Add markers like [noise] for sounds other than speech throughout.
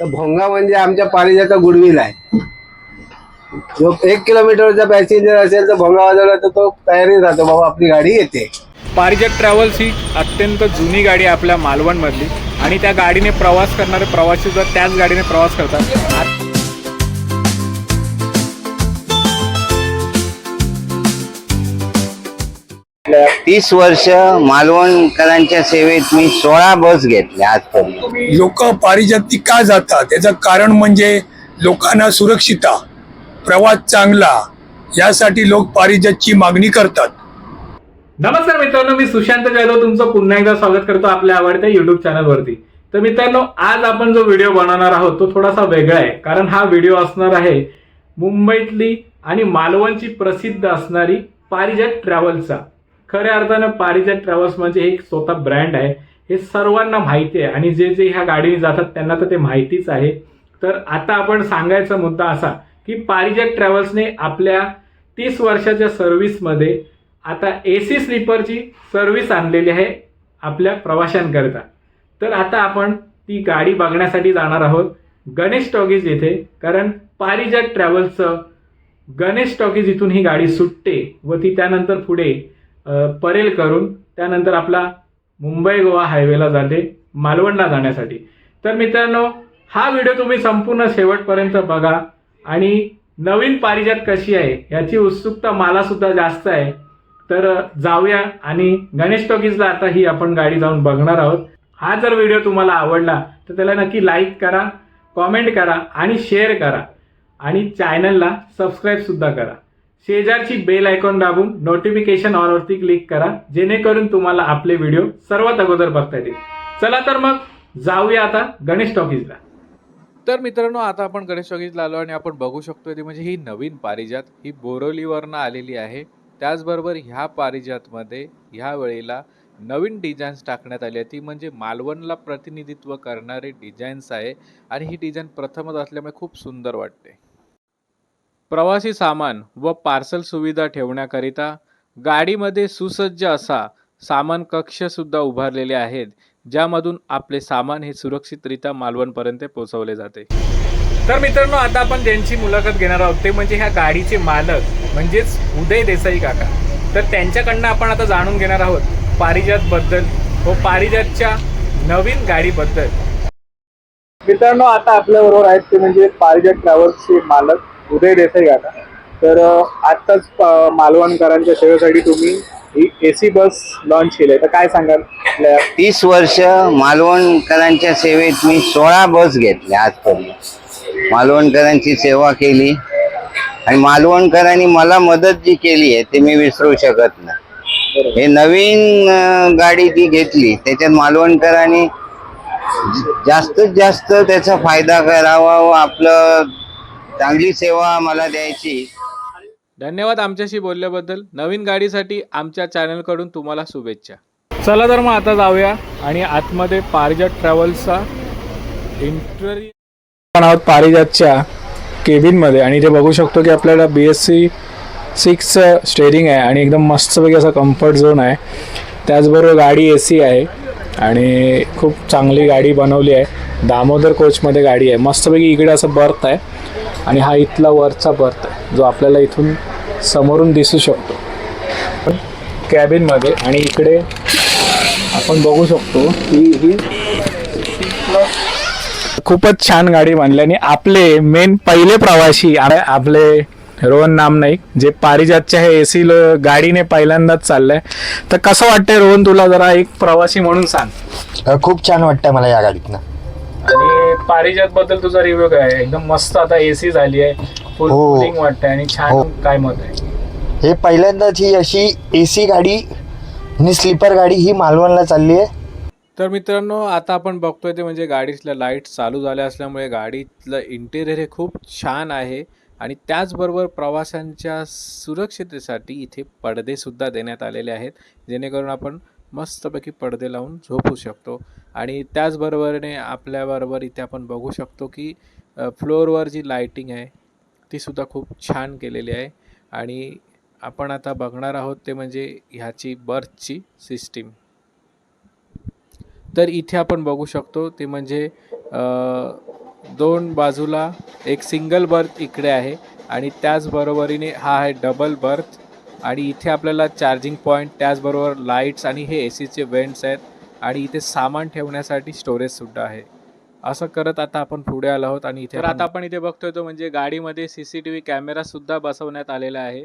तर भोंगा म्हणजे आमच्या पारिजाचा गुडविल आहे. जो एक किलोमीटरचा पॅसेंजर असेल तर भोंगा वाजवला तर तो तयारी राहतो बाबा आपली गाडी येते. पारिजात ट्रॅव्हल्स ही अत्यंत जुनी गाडी आपल्या मालवणमधली. आणि त्या गाडीने प्रवास करणारे प्रवासी सुद्धा त्याच गाडीने प्रवास करतात. तीस वर्ष मालवणकरांच्या सेवेत मी सोळा बस घेतल्या आजपर्यंत. लोक पारिजाती का जातात? त्याचं कारण म्हणजे लोकांना सुरक्षिता प्रवास चांगला यासाठी लोक पारिजातची मागणी करतात. नमस्कार मित्रांनो मी सुशांत जाधव तुमचं पुन्हा एकदा स्वागत करतो आपल्या आवडत्या युट्यूब चॅनलवरती तर मित्रांनो आज आपण जो व्हिडिओ बनवणार आहोत तो थोडासा वेगळा आहे. कारण हा व्हिडिओ असणार आहे मुंबईतली आणि मालवणची प्रसिद्ध असणारी पारिजात ट्रॅव्हल्सचा खऱ्या अर्थानं पारिजात ट्रॅव्हल्स म्हणजे एक स्वतः ब्रँड आहे. हे सर्वांना माहिती आहे. आणि जे जे ह्या गाडीने जातात त्यांना तर ते माहितीच आहे. तर आता आपण सांगायचा मुद्दा असा की पारिजात ट्रॅव्हल्सने आपल्या तीस वर्षाच्या सर्व्हिसमध्ये आता ए सी स्लीपरची सर्व्हिस आणलेली आहे आपल्या प्रवाशांकरिता. तर आता आपण ती गाडी बघण्यासाठी जाणार आहोत गणेश टॉकीज येथे कारण पारिजात ट्रॅव्हल्सचं गणेश टॉकीज इथून ही गाडी सुटते व ती त्यानंतर पुढे परेल करून त्यानंतर आपला मुंबई गोवा हायवेला जाते मालवणला जाण्यासाठी. तर मित्रांनो हा व्हिडिओ तुम्ही संपूर्ण शेवटपर्यंत बघा आणि नवीन पारिजात कशी आहे याची उत्सुकता मलासुद्धा जास्त आहे. तर जाऊया आणि गणेश टॉकीजला आता ही आपण गाडी जाऊन बघणार आहोत. हा जर व्हिडिओ तुम्हाला आवडला तर त्याला नक्की लाईक करा कॉमेंट करा आणि शेअर करा. आणि चॅनलला सबस्क्राईबसुद्धा करा. शेजारची बेल आयकॉन दाबून नोटिफिकेशन ऑनवरती क्लिक करा जेणेकरून तुम्हाला आपले व्हिडिओ सर्वात अगोदर बघता येतील. चला तर मग जाऊया आता गणेश टॉकीजला तर मित्रांनो आता आपण गणेश टॉकीजला आलो आणि आपण बघू शकतो ती म्हणजे ही नवीन पारिजात. ही बोरवलीवरनं आलेली आहे. त्याचबरोबर ह्या पारिजातमध्ये ह्या वेळेला नवीन डिझाईन्स टाकण्यात आली आहे. ती म्हणजे मालवणला प्रतिनिधित्व करणारे डिझाईन्स आहे. आणि ही डिझाईन प्रथमच असल्यामुळे खूप सुंदर वाटते. प्रवासी सामान व पार्सल सुविधा ठेवण्याकरिता गाडीमध्ये सुसज्ज असा सामान कक्षसुद्धा उभारलेले आहेत ज्यामधून आपले सामान हे सुरक्षितरित्या मालवणपर्यंत पोहोचवले जाते. तर मित्रांनो आता आपण ज्यांची मुलाखत घेणार आहोत ते म्हणजे ह्या गाडीचे मालक म्हणजेच उदय देसाई काका. तर त्यांच्याकडनं आपण आता जाणून घेणार आहोत पारिजात बद्दल व पारिजातच्या नवीन गाडीबद्दल. मित्रांनो आता आपल्या बरोबर आहेत ते म्हणजे पारिजात ट्रॅव्हल्सचे मालक. उदय देसाई काका तर आत्ताच मालवणकरांच्या सेवेसाठी तुम्ही ही ए सी बस लॉन्च केली आहे. तर काय सांगाल? आपल्या तीस वर्ष मालवणकरांच्या सेवेत मी सोळा बस घेतल्या आजपर्यंत. मालवणकरांची सेवा केली. आणि मालवणकरांनी मला मदत जी केली आहे ते मी विसरू शकत नाही. हे नवीन गाडी ती घेतली त्याच्यात मालवणकरांनी जास्तीत जास्त त्याचा फायदा करावा व आपलं चांगली सेवा मला द्यायची. धन्यवाद आमच्याशी बोलल्याबद्दल. नवीन गाडीसाठी आमच्या चॅनलकडून तुम्हाला शुभेच्छा. चला तर मग आता जाऊया आणि आतमध्ये पारिजात ट्रॅव्हल्सचा इंटरव्ह्यू आपण आहोत पारिजातच्या केबिनमध्ये. आणि इथे बघू शकतो की आपल्याला B S C six steering आहे आणि एकदम मस्तपैकी असा कम्फर्ट झोन आहे. त्याचबरोबर गाडी ए सी आहे आणि खूप चांगली गाडी बनवली आहे. दामोदर कोचमध्ये गाडी आहे. मस्तपैकी इकडे असं बर्थ आहे. आणि हा इथला वरचा बर्थ आहे जो आपल्याला इथून समोरून दिसू शकतो. कॅबिनमध्ये आणि इकडे आपण बघू शकतो की ही खूपच छान गाडी बनली आणि आपले मेन पहिले प्रवासी आ- आपले रोहन नामनाईक जे पारिजातच्या हे एसी गाडीने पहिल्यांदाच चाललंय. तर कसं वाटतंय रोहन तुला जरा एक प्रवासी म्हणून सांग. खूप छान वाटतं मला या गाडीतनं. आणि पारिजात बद्दल तुझा रिव्ह्यू काय आहे? एकदम मस्त आता एसी झाली आहे. फुल हो. कुलिंग वाटतंय आणि छान हो. काय मत आहे? हे पहिल्यांदाच ही अशी ए सी गाडी आणि स्लीपर गाडी ही मालवणला चालली आहे. तर मित्रांनो आता आपण बघतोय ते म्हणजे गाडीतल्या लाइट चालू झाल्या असल्यामुळे गाडीतलं इंटेरियर हे खूप छान आहे आणि त्याचबरोबर प्रवाशांच्या सुरक्षितेसाठी इथे पडदेसुद्धा देण्यात आलेले आहेत. जेणेकरून आपण मस्तपैकी पडदे लावून झोपू शकतो. आणि त्याचबरोबरीने आपल्याबरोबर इथे आपण बघू शकतो की फ्लोअरवर जी लाईटिंग आहे तीसुद्धा खूप छान केलेली आहे. आणि आपण आता बघणार आहोत ते म्हणजे ह्याची बर्थची सिस्टीम. तर इथे आपण बघू शकतो ते म्हणजे दोन बाजूला एक सिंगल बर्थ इकडे आहे आणि त्याचबरोबरीने हा आहे डबल बर्थ. आणि इथे आपल्याला चार्जिंग पॉईंट त्याचबरोबर लाईट्स आणि हे ए सीचे वेंट्स आहेत. आणि इथे सामान ठेवण्यासाठी स्टोरेजसुद्धा आहे. असं करत आता आपण पुढे आलो आहोत आणि इथे तर आता आपण इथे बघतोय तो म्हणजे गाडीमध्ये C C T V camera सुद्धा बसवण्यात आलेला आहे.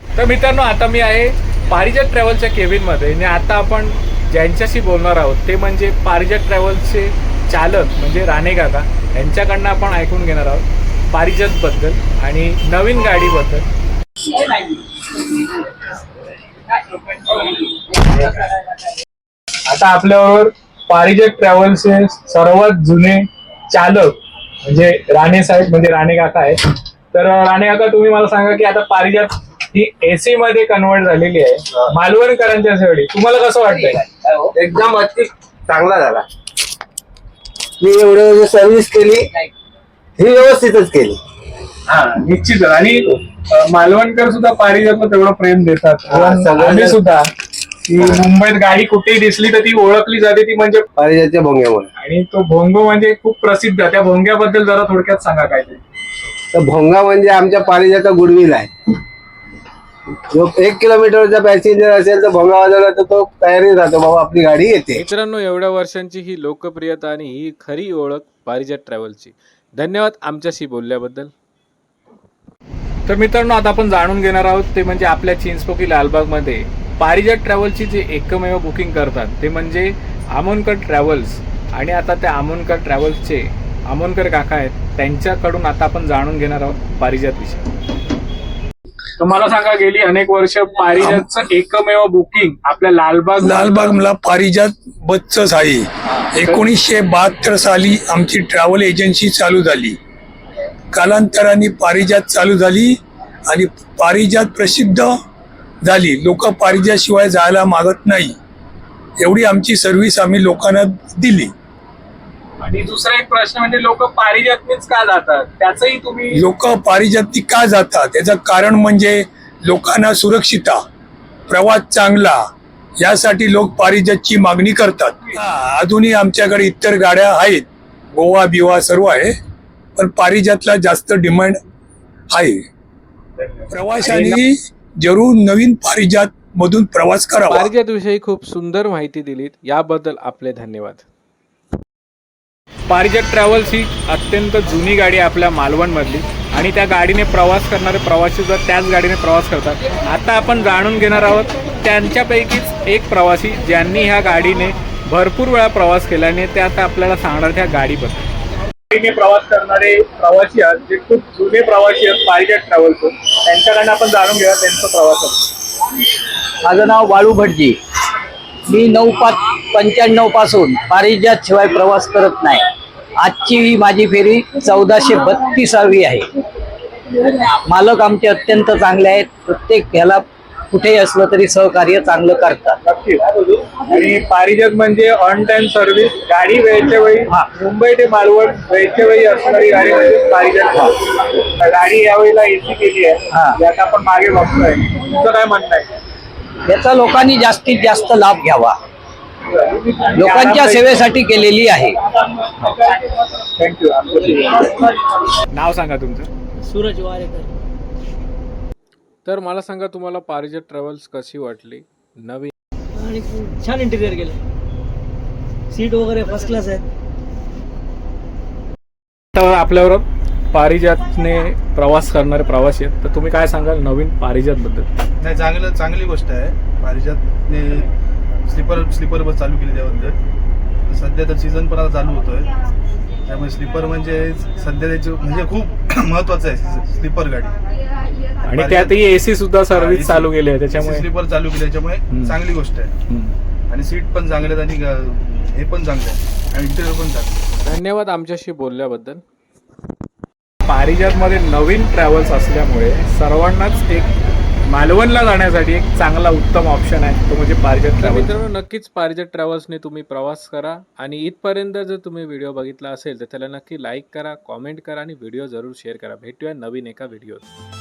तर मित्रांनो आता मी आहे पारिजात ट्रॅव्हलच्या केबिनमध्ये. आणि आता आपण ज्यांच्याशी बोलणार आहोत ते म्हणजे पारिजात ट्रॅव्हल्सचे चालक म्हणजे राणे काका. यांच्याकडनं आपण ऐकून घेणार आहोत पारिजातबद्दल आणि नवीन गाडीबद्दल. आता आपल्याबरोबर पारिजात ट्रॅव्हल्सचे सर्वात जुने चालक म्हणजे राणे साहेब म्हणजे राणे काका आहेत. तर राणे काका तुम्ही मला सांगा की आता पारिजात ही एसी मध्ये कन्वर्ट झालेली आहे. मालवणकरांच्या सेवेळी तुम्हाला कसं वाटतंय? एकदम अति चांगला झाला. मी एवढं सर्व्हिस केली. ही व्यवस्थितच केली. हा निश्चितच. आणि मालवणकर सुद्धा पारिजातला तेवढं प्रेम देतात. हा, सगळ्यांना- आम्ही सुद्धा की मुंबईत गाडी कुठेही दिसली तर ती ओळखली जाते ती म्हणजे पारिजातच्या भोंग्यामुळे. आणि तो भोंगो म्हणजे खूप प्रसिद्ध त्या भोंग्याबद्दल जरा थोडक्यात सांगा काय ते. तर भोंगा म्हणजे आमच्या पारिजाचा गुडविल आहे. जो एक किलोमीटरचा पॅसेंजर असेल तर भोंगा वाजवला तर तो तयारी राहतो बाबा आपली गाडी येते. मित्रांनो एवढ्या वर्षांची ही लोकप्रियता आणि ही खरी ओळख पारिजात ट्रॅव्हलची धन्यवाद आमच्याशी बोलल्याबद्दल. तर मित्रांनो आता आपण जाणून घेणार आहोत ते म्हणजे आपल्या चिंचपोकी लालबागमध्ये पारिजात ट्रॅव्हलची जे एकमेव बुकिंग करतात ते म्हणजे आमोनकर ट्रॅव्हल्स. आणि आता त्या आमोनकर ट्रॅव्हल्सचे आमोनकर काका आहेत त्यांच्याकडून आता आपण जाणून घेणार आहोत पारिजात विषयी. तर मला सांगा गेली अनेक वर्ष पारिजातचं एकमेव बुकिंग आपल्या लालबाग लालबाग मला पारिजात बसच आहे. एकोणीसशे बहात्तर साली आमची ट्रॅव्हल एजन्सी चालू झाली. कालांतराने पारिजात चालू झाली आणि पारिजात प्रसिद्ध झाली. लोक पारिजाशिवाय जायला मागत नाही. एवढी आमची सर्व्हिस आम्ही लोकांना दिली. आणि दुसरा एक प्रश्न म्हणजे लोक पारिजातनीच का जातात? त्याचंही तुम्ही लोक पारिजाती का जातात? त्याचं कारण म्हणजे लोकांना सुरक्षिता प्रवास चांगला यासाठी लोक पारिजातची मागणी करतात. अजूनही आमच्याकडे इतर गाड्या आहेत. गोवा बिवा सर्व आहे. पण पारिजातला जास्त डिमांड आहे. प्रवाशांनी जरूर नवीन पारिजात मधून प्रवास करावा. पारिजात विषयी खूप सुंदर माहिती दिलीत. याबद्दल आपले धन्यवाद. पारिजात ट्रॅव्हल्स ही अत्यंत जुनी गाडी आपल्या मालवणमधली. आणि त्या गाडीने प्रवास करणारे प्रवासी सुद्धा त्याच गाडीने प्रवास करतात. आता आपण जाणून घेणार आहोत त्यांच्यापैकीच एक प्रवासी ज्यांनी ह्या गाडीने भरपूर वेळा प्रवास केला आणि ते आता आपल्याला सांगणार त्या गाडीबद्दल. गाडीने प्रवास करणारे प्रवासी आहेत जे खूप जुने प्रवासी आहेत पारिजात ट्रॅव्हलचे त्यांच्याकडनं आपण जाणून घेऊया त्यांचा प्रवास माझं नाव बाळू भटजी. मी नऊ पाच पंच्याण्णवपासून पारिजात शिवाय प्रवास करत नाही. आजची ही माझी फेरी चौदाशे बत्तीसावी आहे. मालक आमचे अत्यंत चांगले आहेत. प्रत्येक ह्याला कुठेही असलं तरी सहकार्य चांगलं करतात. नक्कीच. आणि पारिजात म्हणजे ऑन टाइम सर्व्हिस गाडी वेळच्या वेळी हा. मुंबई ते मालवण वेळच्या वेळी असणारी गाडी म्हणजे पारिजात गाडी यावेळेला एसी केली आहे. हा. यात आपण मागे बघतोय. तुमचं काय म्हणणं आहे? याचा लोकांनी जास्तीत जास्त लाभ घ्यावा. लोकांच्या सेवेसाठी केलेली आहे. थँक्यू नाव सांगा तुमचं. सूरज वारेकर तर मला सांगा तुम्हाला पारिजात ट्रॅव्हल्स कशी वाटली? नवीन आणि छान इंटिरियर केलं. सीट वगैरे फर्स्ट क्लास आहेत तर आपल्यावर पारिजातने प्रवास करणारे प्रवासी आहेत. तर तुम्ही काय सांगाल नवीन पारिजात बद्दल? नाही चांगलं चांगली गोष्ट आहे. पारिजातने स्लीपर स्लीपर बस चालू केली त्याबद्दल. सध्या तर सीझन पण आता चालू होतोय. त्यामुळे स्लीपर म्हणजे सध्या त्याची म्हणजे खूप [clears throat] महत्वाचं आहे स्लीपर गाडी. आणि त्यातही एसी सुद्धा सर्व्हिस चालू केली आहे त्याच्यामुळे. स्लीपर चालू केली त्याच्यामुळे. चांगली गोष्ट आहे. आणि सीट पण चांगले आहेत आणि हे पण चांगलं आहे आणि इंटेरियर पण चांगलं आहे. धन्यवाद आमच्याशी बोलल्याबद्दल. पारिजातमध्ये नवीन ट्रॅव्हल्स असल्यामुळे सर्वांनाच एक मालवणला जाण्यासाठी एक चांगला उत्तम ऑप्शन आहे तो म्हणजे पारिजात तर ट्रॅव्हल्स मित्रांनो नक्कीच पारिजात ट्रॅव्हल्सने तुम्ही प्रवास करा आणि इथपर्यंत जर तुम्ही व्हिडिओ बघितला असेल तर त्याला नक्की लाईक करा कॉमेंट करा आणि व्हिडिओ जरूर शेअर करा. भेटूया नवीन एका व्हिडिओत